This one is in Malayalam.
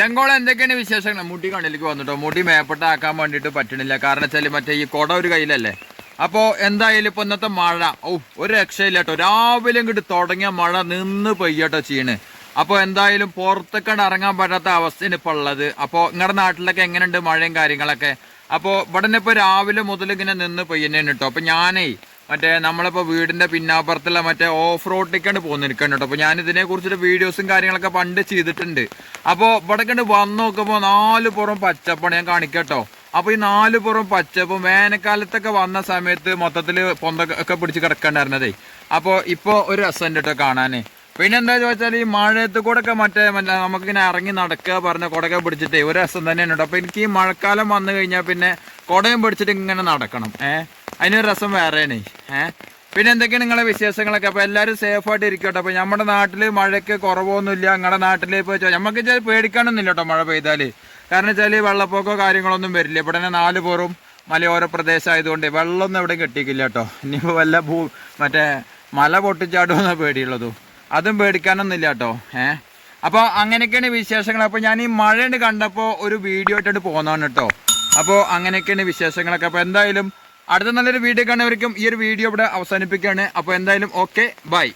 ചെങ്കോള എന്തൊക്കെയാണ് വിശേഷങ്ങൾ? മുടി കണ്ണിലേക്ക് വന്നിട്ടോ? മുടി മേപ്പെട്ടാക്കാൻ വേണ്ടിയിട്ട് പറ്റണില്ല. കാരണം വെച്ചാൽ മറ്റേ ഈ കൊട ഒരു കയ്യിലല്ലേ? അപ്പോൾ എന്തായാലും ഇപ്പോൾ ഇന്നത്തെ മഴ ഓ ഒരു രക്ഷയില്ല കേട്ടോ രാവിലെ ഇങ്ങോട്ട് തുടങ്ങിയ മഴ നിന്ന് പെയ്യട്ടോ ചെയ്യണ് അപ്പോൾ എന്തായാലും പുറത്തേക്കാണ്ട് ഇറങ്ങാൻ പറ്റാത്ത അവസ്ഥയാണ് ഇപ്പോൾ ഉള്ളത്. അപ്പോൾ നിങ്ങളുടെ നാട്ടിലൊക്കെ എങ്ങനെയുണ്ട് മഴയും കാര്യങ്ങളൊക്കെ? അപ്പോൾ ഇവിടെ ഇപ്പോൾ രാവിലെ മുതൽ ഇങ്ങനെ നിന്ന് പെയ്യുന്നതാണ് കേട്ടോ അപ്പോൾ ഞാനേ മറ്റേ നമ്മളിപ്പോൾ വീടിന്റെ പിന്നാപ്പുറത്തുള്ള മറ്റേ ഓഫ് റോഡിലേക്കാണ് പോകുന്നിരിക്കണം കേട്ടോ. അപ്പോൾ ഞാൻ കുറിച്ചിട്ട് വീഡിയോസും കാര്യങ്ങളൊക്കെ പണ്ട് ചെയ്തിട്ടുണ്ട്. അപ്പോൾ ഇവിടെ കണ്ട് വന്ന് നോക്കുമ്പോൾ നാല് പുറം പച്ചപ്പാണ് ഞാൻ കാണിക്കട്ടോ അപ്പോൾ ഈ നാല് പുറം പച്ചപ്പും വേനൽക്കാലത്തൊക്കെ വന്ന സമയത്ത് മൊത്തത്തിൽ പൊന്തൊക്കെ പിടിച്ച് കിടക്കണ്ടായിരുന്നതേ. അപ്പോൾ ഇപ്പോൾ ഒരു രസമുണ്ട് കേട്ടോ കാണാനേ. പിന്നെ എന്താ ചോദിച്ചാൽ ഈ മഴയത്ത് കൂടെ ഒക്കെ മറ്റേ മറ്റേ നമുക്കിങ്ങനെ ഇറങ്ങി നടക്കുക പറഞ്ഞ കുടയൊക്കെ പിടിച്ചിട്ടേ ഒരു രസം തന്നെയാണ് കേട്ടോ. അപ്പോൾ എനിക്ക് ഈ മഴക്കാലം വന്നു കഴിഞ്ഞാൽ പിന്നെ കുടയും പിടിച്ചിട്ട് ഇങ്ങനെ നടക്കണം. ഏഹ്? അതിനൊരു രസം വേറെയാണ്. ഏഹ് പിന്നെ എന്തൊക്കെയാണ് നിങ്ങളെ വിശേഷങ്ങളൊക്കെ? അപ്പോൾ എല്ലാവരും സേഫായിട്ട് ഇരിക്കട്ടെ. അപ്പോൾ നമ്മുടെ നാട്ടിൽ മഴയ്ക്ക് കുറവൊന്നുമില്ല. നിങ്ങളുടെ നാട്ടിൽ ഇപ്പോൾ നമുക്ക് ചില പേടിക്കാനൊന്നുമില്ല കേട്ടോ മഴ പെയ്താൽ കാരണം വെച്ചാൽ വെള്ളപ്പൊക്കോ കാര്യങ്ങളൊന്നും വരില്ല. ഇവിടെ തന്നെ നാല് പുറം മലയോര പ്രദേശമായതുകൊണ്ട് വെള്ളമൊന്നും എവിടെയും കെട്ടിക്കില്ല കേട്ടോ ഇനിയിപ്പോൾ വല്ല ഭൂ മറ്റേ മല പൊട്ടിച്ചാടുമെന്നാണ് പേടിയുള്ളതും. അതും പേടിക്കാനൊന്നുമില്ല കേട്ടോ ഏഹ് അപ്പോൾ അങ്ങനെയൊക്കെയാണ് വിശേഷങ്ങൾ. അപ്പോൾ ഞാൻ ഈ മഴ കണ്ടപ്പോൾ ഒരു വീഡിയോ ഇട്ടിട്ട് പോകുന്നതാണ് കേട്ടോ അപ്പോൾ അങ്ങനെയൊക്കെയാണ് വിശേഷങ്ങളൊക്കെ. അപ്പോൾ എന്തായാലും അടുത്ത നല്ലൊരു വീഡിയോ കാണുന്നവർക്കും ഈ ഒരു വീഡിയോ ഇവിടെ അവസാനിപ്പിക്കുകയാണ്. അപ്പോൾ എന്തായാലും ഓക്കെ ബൈ.